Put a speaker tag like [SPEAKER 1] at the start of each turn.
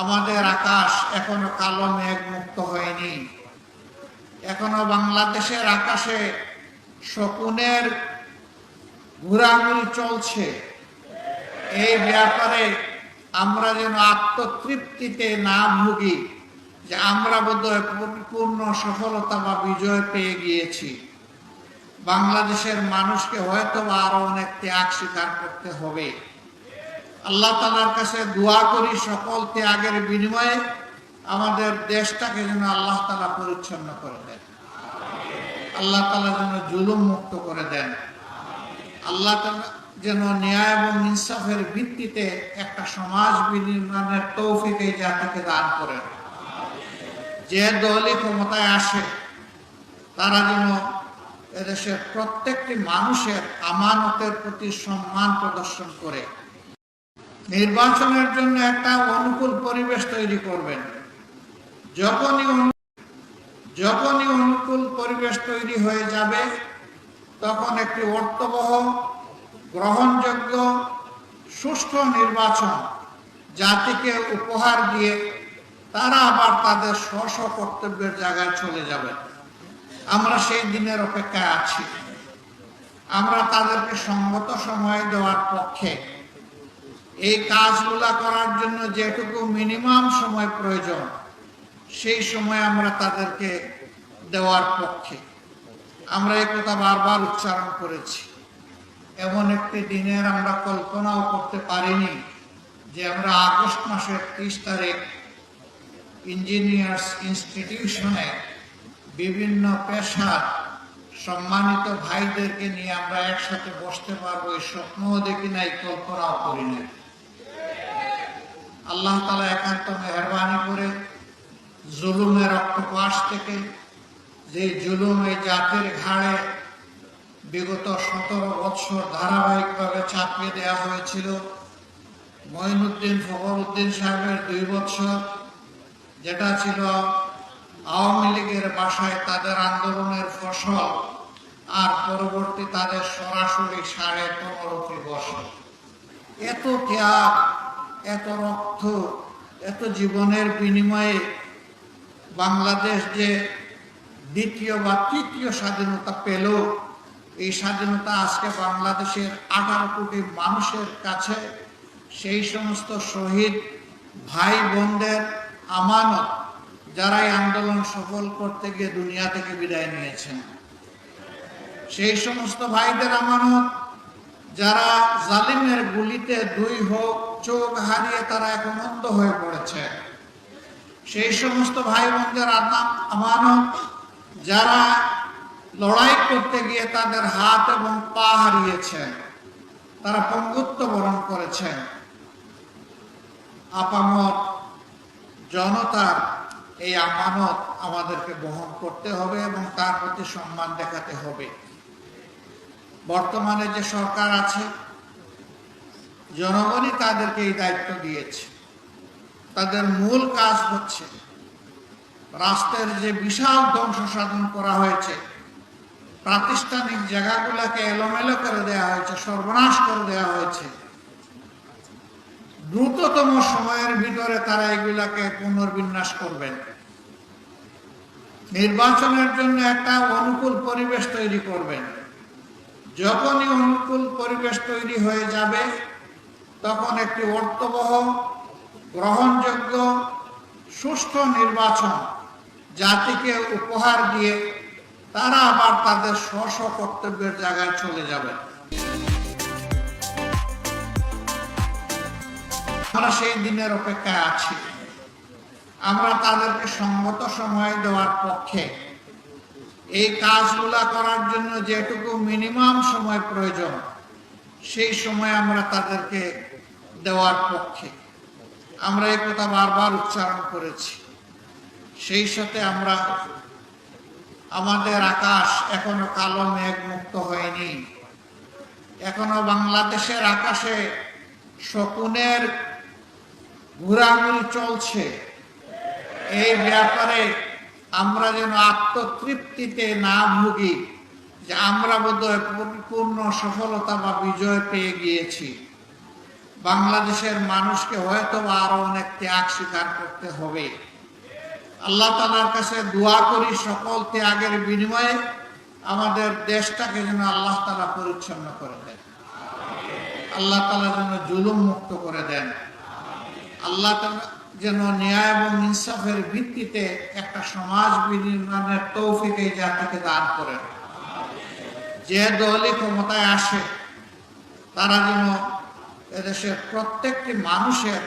[SPEAKER 1] আমাদের আকাশ এখনও কালো মেঘ মুক্ত হয়নি। এখনও বাংলাদেশের আকাশে শকুনের ঘোরাঘুরি চলছে। এই ব্যাপারে আমরা যেন আত্মতৃপ্তিতে না ভুগি, যে আমরা বোধহয় পরিপূর্ণ সফলতা বা বিজয় পেয়ে গিয়েছি। বাংলাদেশের মানুষকে হয়তো আরও অনেক ত্যাগ স্বীকার করতে হবে। আল্লাহ তালার কাছে দোয়া করি সকল ত্যাগের বিনিময়ে আমাদের দেশটাকে যেন আল্লাহ তালা পরিচ্ছন্ন করে দেন। আল্লাহ তালা যেন জুলুম মুক্ত করে দেন। আল্লাহ যেন ন্যায় এবং ইনসাফের ভিত্তিতে একটা সমাজ বিনির্মাণের তৌফিক এই জাতিকে দান করেন। যে দলই ক্ষমতায় আসে, তারা যেন এদেশের প্রত্যেকটি মানুষের আমানতের প্রতি সম্মান প্রদর্শন করে। নির্বাচনের জন্য একটা অনুকূল পরিবেশ তৈরি করবেন। যখনই যখনই অনুকূল পরিবেশ তৈরি হয়ে যাবে, তখন একটি অর্থবহ, গ্রহণযোগ্য, সুষ্ঠু নির্বাচন জাতিকে উপহার দিয়ে তারা আবার তাদের স্ব স্ব কর্তব্যের জায়গায় চলে যাবেন। আমরা সেই দিনের অপেক্ষায় আছি। আমরা তাদেরকে সঙ্গত সময় দেওয়ার পক্ষে এই কাজগুলা করার জন্য যেটুকু মিনিমাম সময় প্রয়োজন, সেই সময় আমরা তাদেরকে দেওয়ার পক্ষে। আমরা এই কথা বারবার উচ্চারণ করেছি। এমন একটি দিনের আমরা কল্পনাও করতে পারিনি যে আমরা আগস্ট মাসের ত্রিশ তারিখ ইঞ্জিনিয়ার্স ইনস্টিটিউশনে বিভিন্ন পেশার সম্মানিত ভাইদেরকে নিয়ে আমরা একসাথে বসতে পারব, এই স্বপ্নও দেখি নাই, কল্পনাও করি নাই। আল্লাহ তালা একান্ত মেহরবানি করে জুলুমের রক্তপাশ থেকে যে জুলুম এই জাতির ঘাড়ে বিগত সতেরো বৎসর ধারাবাহিকভাবে চাপিয়ে দেওয়া হয়েছিল। মঈনুদ্দিন ফখরুদ্দিন সাহেবের দুই বৎসর, যেটা ছিল আওয়ামী লীগের বাসায় তাদের আন্দোলনের ফসল আর পরবর্তী তাদের সরাসরি সাড়ে পনেরোটি বছর এত ত্যাগ এত রক্ত, এত জীবনের বিনিময়ে বাংলাদেশ যে দ্বিতীয় বা তৃতীয় স্বাধীনতা পেল, এই স্বাধীনতা আজকে বাংলাদেশের আঠারো কোটি মানুষের কাছে, সেই সমস্ত শহীদ ভাই বোনদের আমানত যারা এই আন্দোলন সফল করতে গিয়ে দুনিয়া থেকে বিদায় নিয়েছেন। সেই সমস্ত ভাইদের আমানত যারা জালিমের গুলিতে দুই হোক, চোখ হারিয়ে তারা এখন অন্ধ হয়ে পড়েছে। সেই সমস্ত ভাই বোনদের আমানত, যারা লড়াই করতে গিয়ে তাদের হাত এবং পা হারিয়েছেন তারা পঙ্গুত্ব বরণ করেছেন আপামত জনতার এই আমানত আমাদেরকে বহন করতে হবে এবং তার প্রতি সম্মান দেখাতে হবে। বর্তমানে যে সরকার আছে, জনগণই তাদেরকে এই দায়িত্ব দিয়েছে। তাদের মূল কাজ হচ্ছে রাষ্ট্রের যে বিশাল ধ্বংস সাধন করা হয়েছে, প্রাতিষ্ঠানিক জায়গাগুলোকে এলোমেলো করে দেওয়া হয়েছে, সর্বনাশ করে দেওয়া হয়েছে। দ্রুততম সময়ের ভিতরে তারা এগুলাকে পুনর্বিন্যাস করবেন। নির্বাচনের জন্য একটা অনুকূল পরিবেশ তৈরি করবেন। যখনই অনুকূল পরিবেশ তৈরি হয়ে যাবে, তখন একটি অর্থবহ, গ্রহণযোগ্য, সুষ্ঠু নির্বাচন জাতিকে উপহার দিয়ে তারা আবার তাদের স্ব স্ব কর্তব্যের জায়গায় চলে যাবে। আমরা সেই দিনের অপেক্ষায় আছি। আমরা তাদেরকে সঙ্গত সময় দেওয়ার পক্ষে এই কাজগুলা করার জন্য যেটুকু মিনিমাম সময় প্রয়োজন, সেই সময় আমরা তাদেরকে দেওয়ার পক্ষে। আমরা এই কথা বারবার উচ্চারণ করেছি। সেই সাথে আমরা, আমাদের আকাশ এখনও কালো মেঘ মুক্ত হয়নি। এখনও বাংলাদেশের আকাশে শকুনের ঘোরাঘুরি চলছে। এই ব্যাপারে আমরা যেন আত্মতৃপ্তিতে না ভুগি যে আমরা বোধহয় পরিপূর্ণ সফলতা বা বিজয় পেয়ে গিয়েছি। বাংলাদেশের মানুষকে হয়তো বা আরও অনেক ত্যাগ স্বীকার করতে হবে। আল্লাহ তালার কাছে দোয়া করি সকল ত্যাগের বিনিময়ে আমাদের দেশটাকে যেন আল্লাহ তালা পরিচ্ছন্ন করে দেন। আল্লাহ তালা যেন জুলুম মুক্ত করে দেন। আল্লাহ তালা যেন ন্যায় এবং ইনসাফের ভিত্তিতে একটা সমাজ বিনির্মাণের তৌফিক এই জাতিকে দান করেন যে দলই ক্ষমতায় আসে, তারা যেন এদেশের প্রত্যেকটি মানুষের